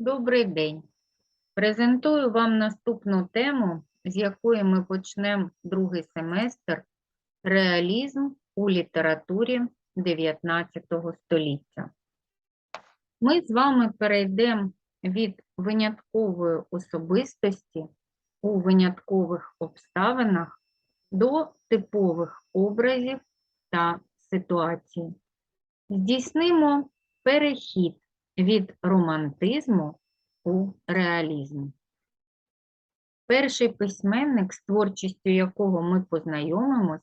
Добрий день. Презентую вам наступну тему, з якої ми почнемо другий семестр Реалізм у літературі 19 століття. Ми з вами перейдемо від виняткової особистості у виняткових обставинах до типових образів та ситуацій. Здійснимо перехід від романтизму у реалізм. Перший письменник, з творчістю якого ми познайомимось,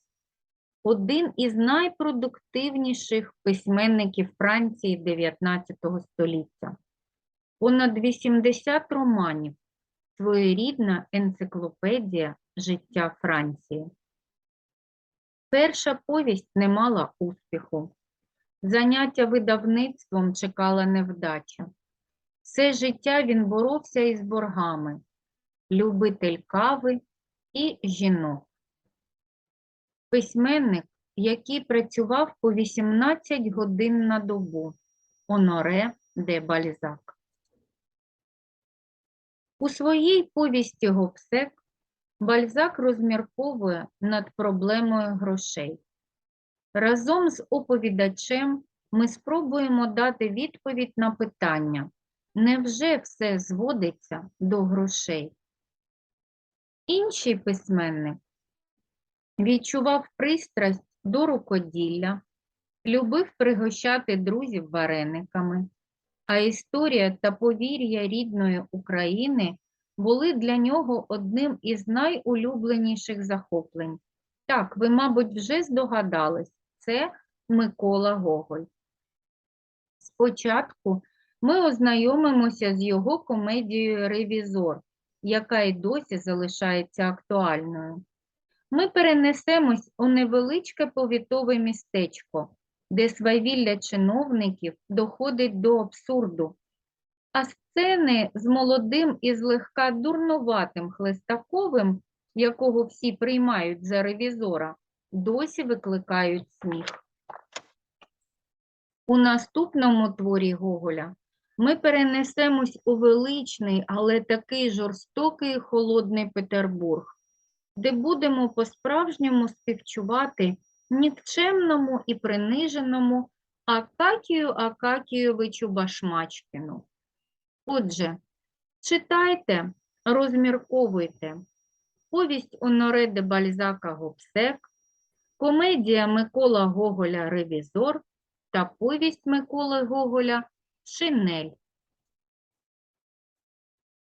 один із найпродуктивніших письменників Франції 19 століття. Понад 80 романів, своєрідна енциклопедія життя Франції. Перша повість не мала успіху. Заняття видавництвом чекала невдача. Все життя він боровся із боргами, любитель кави і жінок. Письменник, який працював по 18 годин на добу, Оноре де Бальзак. У своїй повісті Гобсек Бальзак розмірковує над проблемою грошей. Разом з оповідачем ми спробуємо дати відповідь на питання, невже все зводиться до грошей? Інший письменник відчував пристрасть до рукоділля, любив пригощати друзів варениками, а історія та повір'я рідної України були для нього одним із найулюбленіших захоплень. Так, ви, мабуть, вже здогадались, це Микола Гоголь. Спочатку ми ознайомимося з його комедією Ревізор, яка й досі залишається актуальною. Ми перенесемось у невеличке повітове містечко, де свавілля чиновників доходить до абсурду, а сцени з молодим і злегка дурнуватим Хлестаковим, якого всі приймають за ревізора, досі викликають сміх. У наступному творі Гоголя ми перенесемось у величний, але такий жорстокий і холодний Петербург, де будемо по-справжньому співчувати нікчемному і приниженому Акакію Акакійовичу Башмачкіну. Отже, читайте, розмірковуйте. Повість Оноре де Бальзака Гобсек, комедія Микола Гоголя Ревізор та повість Миколи Гоголя Шинель.